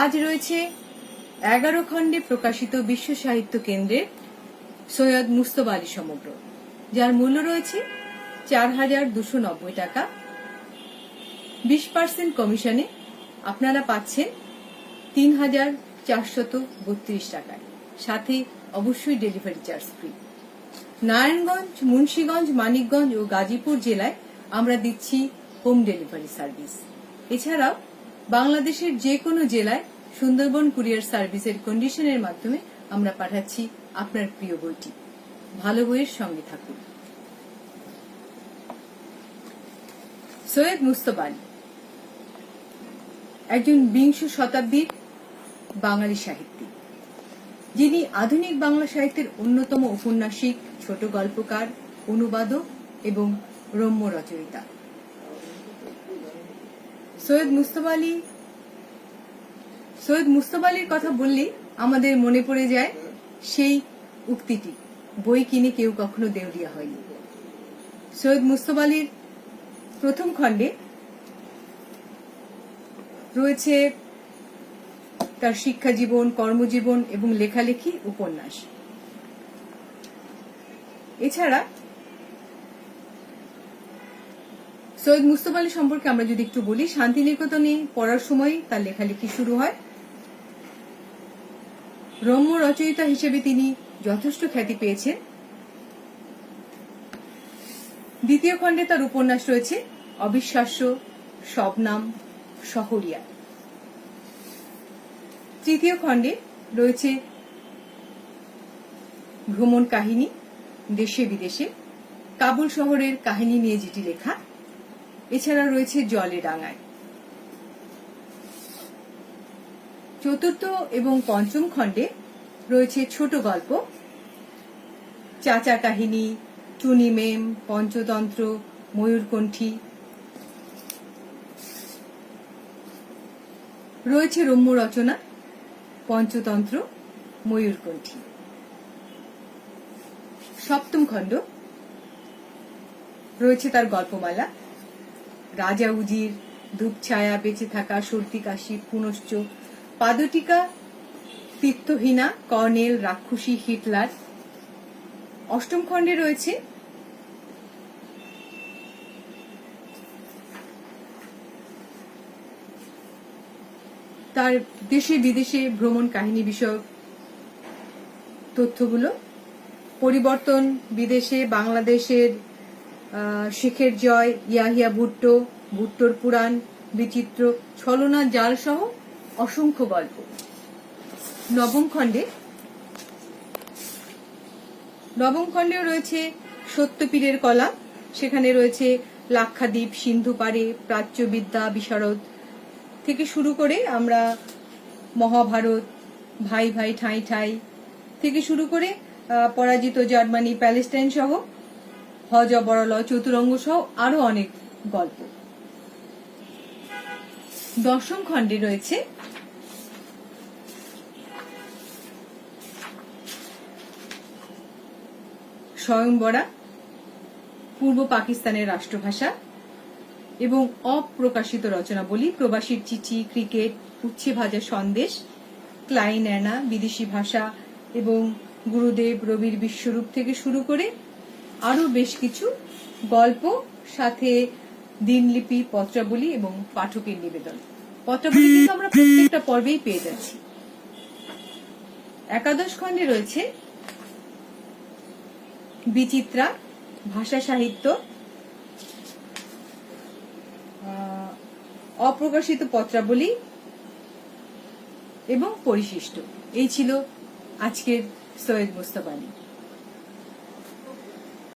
আজ রয়েছে এগারো খণ্ডে প্রকাশিত বিশ্ব সাহিত্য কেন্দ্রের সৈয়দ মুস্তফা আলী সমগ্র, যার মূল্য রয়েছে চার হাজার দুশো নব্বই টাকা। বিশ পার্সেন্ট কমিশনে আপনারা পাচ্ছেন তিন হাজার চারশত বত্রিশ টাকায়। সাথে অবশ্যই delivery charge free. Narayanganj, Munshiganj, Manikganj ও গাজীপুর জেলায় আমরা দিচ্ছি হোম ডেলিভারি সার্ভিস। এছাড়াও বাংলাদেশের যে কোনো জেলায় সুন্দরবন কুরিয়ার সার্ভিসের কন্ডিশনের মাধ্যমে আমরা পাঠাচ্ছি আপনার প্রিয় বইটি। ভালো বইয়ের সঙ্গে থাকুন। সৈয়দ মুস্তফা আলী, একজন বিংশ শতাব্দীর বাঙালি সাহিত্যিক। যিনি আধুনিক বাংলা সাহিত্যের অন্যতম ঔপন্যাসিক ছোট গল্পকার, অনুবাদক এবং রম্য রচয়িতা। সৈয়দ মুস্তফা আলী, সৈয়দ মুস্তফা আলীর কথা বললেই আমাদের মনে পড়ে যায় সেই উক্তিটি, বই কিনে কেউ কখনো দেউলিয়া হয়নি। সৈয়দ মুস্তফা আলীর প্রথম খণ্ডে রয়েছে তার শিক্ষা জীবন, কর্মজীবন এবং লেখালেখি উপন্যাস। এছাড়া সৈয়দ মুস্তফা আলী সম্পর্কে আমরা যদি একটু বলি, শান্তিনিকেতনে পড়ার সময় তার লেখালেখি শুরু হয়। রম্য রচয়িতা হিসেবে তিনি যথেষ্ট খ্যাতি পেয়েছেন। দ্বিতীয় খণ্ডে তার উপন্যাস রয়েছে, অবিশ্বাস্য শবনাম শহরিয়া। তৃতীয় খণ্ডে রয়েছে, ভ্রমণ কাহিনী, দেশে বিদেশে। কাবুল শহরের কাহিনী নিয়ে যেটি লেখা এছাড়া রয়েছে জলে ডাঙায়। চতুর্থ এবং পঞ্চম খণ্ডে রয়েছে ছোট গল্প। চাচা কাহিনী, টুনি মেম, পঞ্চতন্ত্র, ময়ূরকণ্ঠী। রয়েছে রম্য রচনা, পঞ্চতন্ত্র, ময়ূরকণ্ঠী। সপ্তম খণ্ড। রয়েছে তার গল্পমালা রাজা উজির ধূপছায়া বেঁচে থাকা সর্দি কাশি, পুনশ্চ পাদটিকা তীর্থহীনা কর্নেল, রাক্ষসী, হিটলার। অষ্টম খণ্ডে রয়েছে তার দেশে বিদেশে ভ্রমণ কাহিনী বিষয়ক তথ্যগুলো। পরিবর্তন বিদেশে, বাংলাদেশের শেখের জয়, ইয়াহিয়া ভুট্টো, ভুট্টোর পুরাণ, বিচিত্র ছলনা, জাল সহ অসংখ্য গল্প। নবম খণ্ডে। নবম খণ্ডেও রয়েছে সত্যপীরের কলা, সেখানে রয়েছে লাক্ষাদ্বীপ, সিন্ধু পাড়ে, প্রাচ্যবিদ্যা, বিশারদ। থেকে শুরু করে আমরা মহাভারত, ভাই ভাই ঠাঁই ঠাই। থেকে শুরু করে পরাজিত জার্মানি, প্যালেস্টাইন সহ হজ বরল চতুরঙ্গ সহ আরও অনেক গল্প। দশম খণ্ডে রয়েছে স্বয়ংবরা পূর্ব পাকিস্তানের রাষ্ট্রভাষা এবং অপ্রকাশিত রচনাবলী, প্রবাসীর চিঠি, ক্রিকেট, উচ্ছে ভাজা সন্দেশ ক্লাইন অ্যানা বিদেশি ভাষা এবং গুরুদেব রবির বিশ্বরূপ থেকে শুরু করে আরও বেশ কিছু গল্প, সাথে দিনলিপি, পত্রাবলী এবং পাঠকের নিবেদন। পত্রাবলী কিন্তু আমরা প্রত্যেকটা পর্বেই পেয়ে যাচ্ছি। একাদশ খণ্ডে রয়েছে বিচিত্রা, ভাষা সাহিত্য অপ্রকাশিত পত্রাবলী এবং পরিশিষ্ট। এই ছিল আজকের সৈয়দ মুস্তফা আলী।